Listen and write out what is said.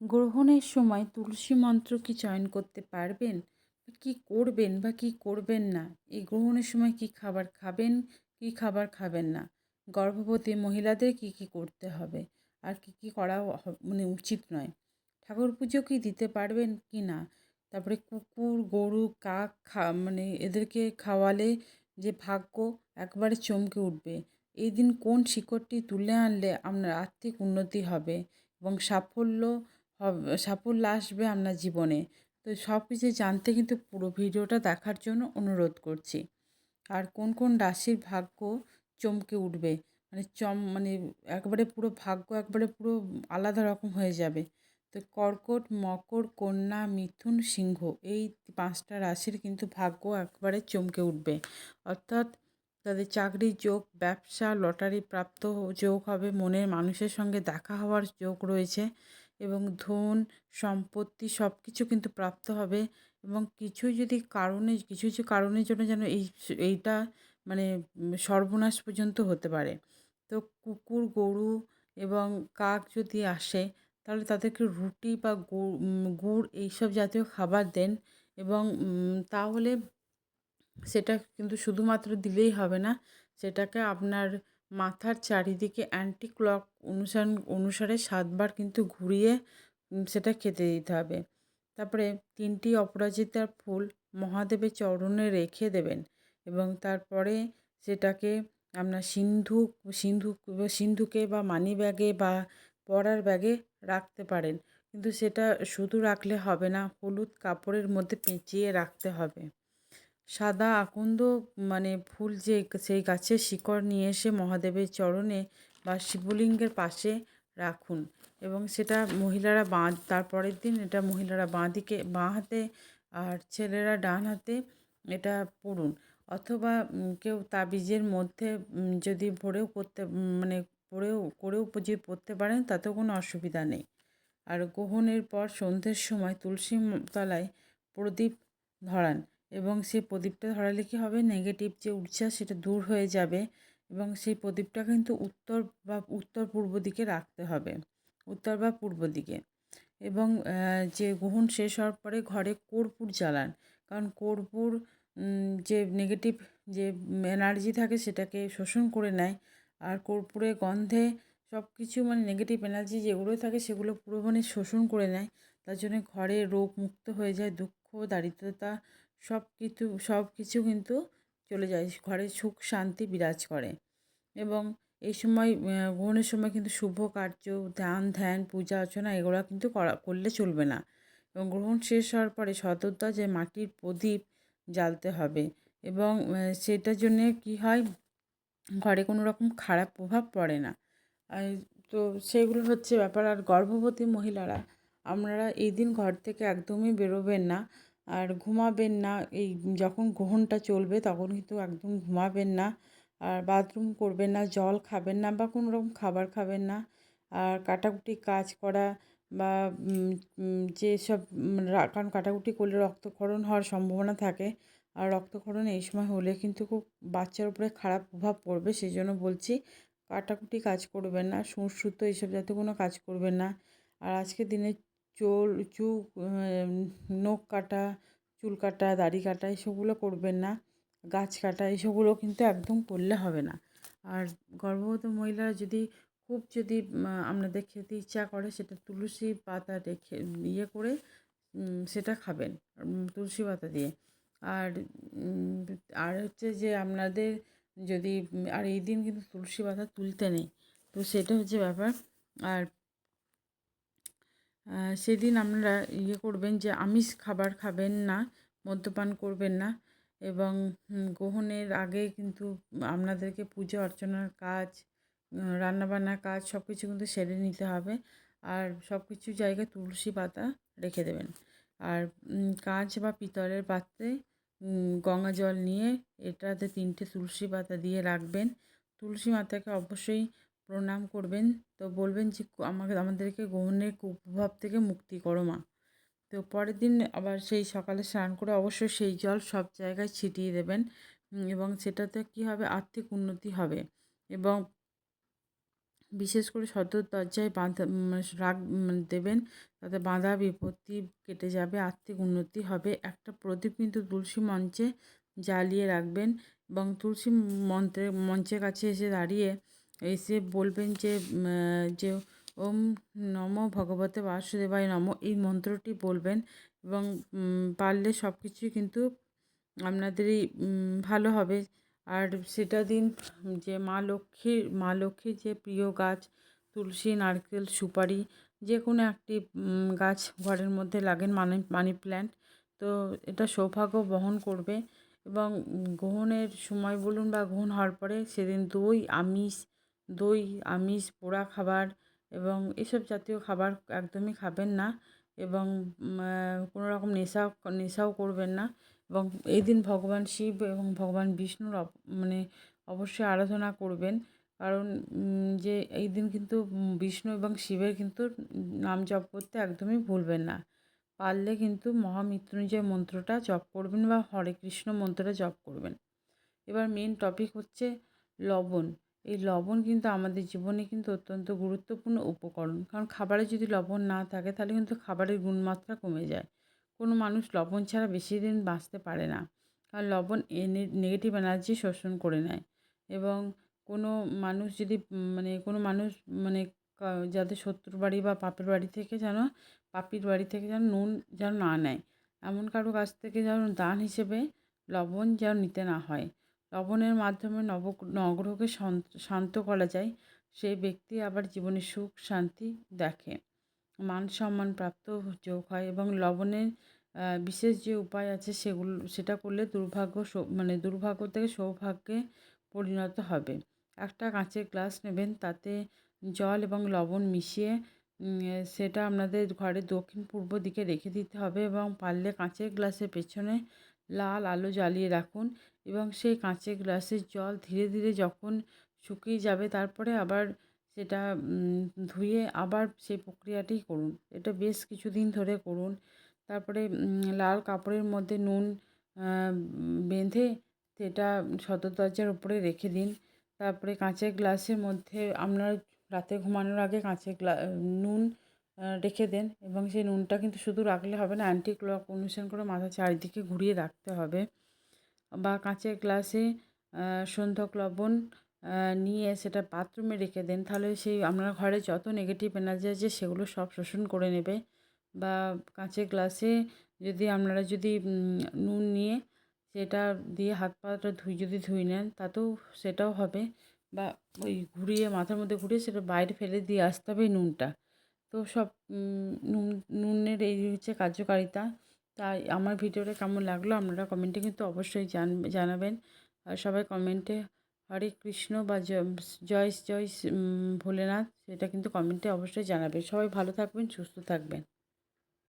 গ্রহণের সময় তুলসী মন্ত্র কি চয়ন করতে পারবেন? কি করবেন বা কি করবেন না? এই গ্রহণের সময় কি খাবার খাবেন, কি খাবার খাবেন না? গর্ভবতী মহিলাদের কি কি করতে হবে? আর কি কি করা মানে উচিত নয়? ঠাকুর পুজো কি দিতে পারবেন কি না? তারপরে কুকুর, গরু, কাক, খা মানে এদেরকে খাওয়ালে যে ভাগ্য একবারে চমকে উঠবে। এই দিন কোন শিকড়টি তুলে আনলে আপনার আর্থিক উন্নতি হবে এবং সাফল্য সাফল্য আসবে আপনার জীবনে। তো সব কিছু জানতে কিন্তু পুরো ভিডিওটা দেখার জন্য অনুরোধ করছি। আর কোন কোন রাশির ভাগ্য চমকে উঠবে? মানে চম মানে একবারে পুরো ভাগ্য একবারে পুরো আলাদা রকম হয়ে যাবে। তো কর্কট, মকর, কন্যা, মিথুন, সিংহ এই পাঁচটা রাশির কিন্তু ভাগ্য একবারে চমকে উঠবে। অর্থাৎ তাদের চাকরির যোগ, ব্যবসা লটারি প্রাপ্ত যোগ হবে, মনের মানুষের সঙ্গে দেখা হওয়ার যোগ রয়েছে। এবং ধন, সম্পত্তি সব কিছু কিন্তু প্রাপ্ত হবে। এবং কিছু যদি কারণে, কিছু কিছু কারণের জন্য যেন এই এইটা মানে সর্বনাশ পর্যন্ত হতে পারে। তো কুকুর, গরু এবং কাক যদি আসে, তাহলে তাদেরকে রুটি বা গুড় এইসব জাতীয় খাবার দেন এবং তাহলে সেটা কিন্তু শুধুমাত্র দিলেই হবে না, সেটাকে আপনার মাথার চারিদিকে অ্যান্টি ক্লক অনুসার অনুসারে সাতবার কিন্তু ঘুরিয়ে সেটা খেতে দিতে হবে। তারপরে তিনটি অপরাজিতার ফুল মহাদেবের চরণে রেখে দেবেন এবং তারপরে সেটাকে আপনার সিন্ধুক সিন্ধু, সিন্ধুকে বা মানি ব্যাগে বা পরার ব্যাগে রাখতে পারেন। কিন্তু সেটা শুধু রাখলে হবে না, হলুদ কাপড়ের মধ্যে পেঁচিয়ে রাখতে হবে। সাদা আকন্দ মানে ফুল যে সেই গাছের শিকড় নিয়ে এসে মহাদেবের চরণে বা শিবলিঙ্গের পাশে রাখুন। এবং সেটা মহিলারা বাঁ তারপরের দিন এটা মহিলারা বাঁ দিকে বাঁ হাতে আর ছেলেরা ডান হাতে এটা পড়ুন। অথবা কেউ তাবিজের মধ্যে যদি ভরেও পড়তে মানে পড়েও, করেও যদি পড়তে পারেন, তাতেও কোনো অসুবিধা নেই। আর গ্রহণের পর সন্ধ্যের সময় তুলসী তলায় প্রদীপ ধরান। এবং সেই প্রদীপটা ধরালে কি হবে? নেগেটিভ যে উর্জা সেটা দূর হয়ে যাবে এবং সেই প্রদীপটা কিন্তু উত্তর বা উত্তর পূর্ব দিকে রাখতে হবে। উত্তর বা পূর্ব দিকে। এবং যে গ্রহণ শেষ হওয়ার পরে ঘরে কর্পূর জ্বালান। কারণ কর্পূর যে নেগেটিভ যে এনার্জি থাকে সেটাকে শোষণ করে নেয়। আর কর্পূরের গন্ধে সব কিছু মানে নেগেটিভ এনার্জি যেগুলো থাকে সেগুলো পুরো মানে শোষণ করে নেয়। তার জন্য ঘরে রোগ মুক্ত হয়ে যায়, দুঃখ, দারিদ্রতা সব কিছু সব কিছু কিন্তু চলে যায়। ঘরে সুখ শান্তি বিরাজ করে। এবং এই সময় গ্রহণের সময় কিন্তু শুভ কার্য, ধ্যান ধ্যান, পূজা, অর্চনা এগুলো কিন্তু করা, করলে চলবে না। এবং গ্রহণ শেষ হওয়ার পরে যে মাটির প্রদীপ জ্বালতে হবে। এবং সেটার জন্যে কি হয়, ঘরে কোনো রকম খারাপ প্রভাব পড়ে না। তো সেগুলো হচ্ছে ব্যাপার। আর গর্ভবতী মহিলারা, আপনারা এই দিন ঘর থেকে একদমই বেরোবেন না। আর ঘুমাবেন না, এই যখন গ্রহণটা চলবে তখন কিন্তু একদম ঘুমাবেন না। আর বাথরুম করবেন না, জল খাবেন না বা কোনো রকম খাবার খাবেন না। আর কাটাকুটি কাজ করা বা যেসব কারণ কাটাকুটি করলে রক্তক্ষরণ হওয়ার সম্ভাবনা থাকে। আর রক্তক্ষরণ এই সময় হলে কিন্তু খুব বাচ্চার উপরে খারাপ প্রভাব পড়বে সেই জন্য বলছি কাটাকুটি কাজ করবেন না সুতো এইসব জাতীয় কোনো কাজ করবেন না। আর আজকের দিনে চুল চুল নখ কাটা, চুল কাটা, দাড়ি কাটা, এসবগুলো করবেন না। গাছ কাটা, এসবগুলো কিন্তু একদম করলে হবে না। আর গর্ভবতী মহিলারা যদি খুব যদি আপনাদের খেতে ইচ্ছা করে, সেটা তুলসী পাতা রেখে ইয়ে করে সেটা খাবেন তুলসী পাতা দিয়ে। আর আর হচ্ছে যে আপনাদের যদি, আর এই দিন কিন্তু তুলসী পাতা তুলতে নেই। তো সেটা হচ্ছে ব্যাপার। আর সেদিন আপনারা ইয়ে করবেন যে আমিষ খাবার খাবেন না, মদ্যপান করবেন না এবং গ্রহণের আগে কিন্তু আপনাদেরকে পূজা অর্চনার কাজ রান্নাবান্নার কাজ সব কিছু কিন্তু সেরে নিতে হবে। আর সব কিছু জায়গায় তুলসী পাতা রেখে দেবেন। আর কাঁচ বা পিতলের পাত্রে গঙ্গা জল নিয়ে এটাতে তিনটে তুলসী পাতা দিয়ে রাখবেন। তুলসী মাতাকে অবশ্যই প্রণাম করবেন। তো বলবেন যে আমাকে আমাদেরকে গ্রহণের কুপ্রভাব থেকে মুক্তি করো মা। তো পরের দিন আবার সেই সকালে স্নান করে অবশ্যই সেই জল সব জায়গায় ছিটিয়ে দেবেন। এবং সেটাতে কী হবে? আর্থিক উন্নতি হবে। এবং বিশেষ করে সদর দরজায় বাঁধা উম, রাখ দেবেন তাতে বাঁধা বিপত্তি কেটে যাবে আর্থিক উন্নতি হবে। একটা প্রদীপ কিন্তু তুলসী মঞ্চে জ্বালিয়ে রাখবেন এবং তুলসী মন্ত্রে মঞ্চের কাছে এসে দাঁড়িয়ে এসে বলবেন যে যে, ওম নম ভগবতে বাসুদেবায় নম, এই মন্ত্রটি বলবেন এবং পারলে সব কিছুই কিন্তু আপনাদেরই ভালো হবে। আর সেটা দিন, যে মা লক্ষ্মীর মা লক্ষ্মীর যে প্রিয় গাছ, তুলসী, নারকেল, সুপারি, যে কোনো একটি গাছ ঘরের মধ্যে লাগেন মানি মানি প্ল্যান্ট, তো এটা সৌভাগ্য বহন করবে। এবং গ্রহণের সময় বলুন বা গ্রহণ হওয়ার পরে সেদিন দই আমিষ দই, আমিষ, পোড়া খাবার এবং এসব জাতীয় খাবার একদমই খাবেন না এবং কোনো রকম নেশা, নেশাও করবেন না এবং এই দিন ভগবান শিব এবং ভগবান বিষ্ণুর মানে অবশ্যই আরাধনা করবেন। কারণ যে এই দিন কিন্তু বিষ্ণু এবং শিবের কিন্তু নাম জপ করতে একদমই ভুলবেন না। পারলে কিন্তু মহামৃত্যুঞ্জয় মন্ত্রটা জপ করবেন বা হরে কৃষ্ণ মন্ত্রটা জপ করবেন। এবার মেন টপিক হচ্ছে লবণ। এই লবণ কিন্তু আমাদের জীবনে কিন্তু অত্যন্ত গুরুত্বপূর্ণ উপকরণ। কারণ খাবারে যদি লবণ না থাকে, তাহলে কিন্তু খাবারের গুণমাত্রা কমে যায়। কোনো মানুষ লবণ ছাড়া বেশি দিন বাঁচতে পারে না। কারণ লবণ নেগেটিভ এনার্জি শোষণ করে নেয়। এবং কোনো মানুষ যদি মানে কোনো মানুষ মানে যাদের শত্রুর বাড়ি বা পাপের বাড়ি থেকে যেন, পাপির বাড়ি থেকে যেন নুন যেন না নেয়, এমন কারও কাছ থেকে যেন দান হিসেবে লবণ যেন নিতে না হয়। লবণের মাধ্যমে নব, নগ্রহকে শান্ত করা যায়। সেই ব্যক্তি আবার জীবনে সুখ, শান্তি দেখে। মান সম্মান প্রাপ্ত যোগ হয় এবং লবণের বিশেষ যে উপায় আছে সেগুলো, সেটা করলে দুর্ভাগ্য মানে দুর্ভাগ্য থেকে সৌভাগ্যে পরিণত হবে। একটা কাঁচের গ্লাস নেবেন, তাতে জল এবং লবণ মিশিয়ে সেটা আপনাদের ঘরের দক্ষিণ পূর্ব দিকে রেখে দিতে হবে এবং পারলে কাঁচের গ্লাসের পেছনে লাল আলো জ্বালিয়ে রাখুন। এবং সেই কাঁচের গ্লাসের জল ধীরে ধীরে যখন শুকিয়ে যাবে, তারপরে আবার সেটা ধুয়ে আবার সেই প্রক্রিয়াটি করুন। এটা বেশ কিছুদিন ধরে করুন। তারপরে লাল কাপড়ের মধ্যে নুন বেঁধে সেটা সদর দরজার উপরে রেখে দিন। তারপরে কাঁচের গ্লাসের মধ্যে আপনার রাতে ঘুমানোর আগে কাঁচের গ্লা, নুন রেখে দেন এবং সেই নুনটা কিন্তু শুধু রাখলে হবে না অ্যান্টি ক্লক অনুসরণ করে মাথা চারিদিকে ঘুরিয়ে রাখতে হবে। বা কাঁচের গ্লাসে আহ, সন্ধক লবণ নিয়ে সেটা বাথরুমে রেখে দেন। তাহলে সেই আপনার ঘরে যত নেগেটিভ এনার্জি আছে সেগুলো সব শোষণ করে নেবে। বা কাঁচের গ্লাসে যদি আপনারা যদি নুন নিয়ে সেটা দিয়ে হাত পাটা ধুই যদি ধুই নেন তাতেও সেটাও হবে। বা ওই ঘুরিয়ে মাথার মধ্যে ঘুরিয়ে সেটা বাইরে ফেলে দিয়ে আসতে হবে নুনটা। তো সব নুন নুনের এই হচ্ছে কার্যকারিতা। তাই আমার ভিডিওটা কেমন লাগল আপনারা কমেন্টে কিন্তু অবশ্যই জান, জানাবেন। আর সবাই কমেন্টে হরে কৃষ্ণ বা জয় জয় ভোলেনাথ সেটা কিন্তু কমেন্টে অবশ্যই জানাবেন। সবাই ভালো থাকবেন, সুস্থ থাকবেন।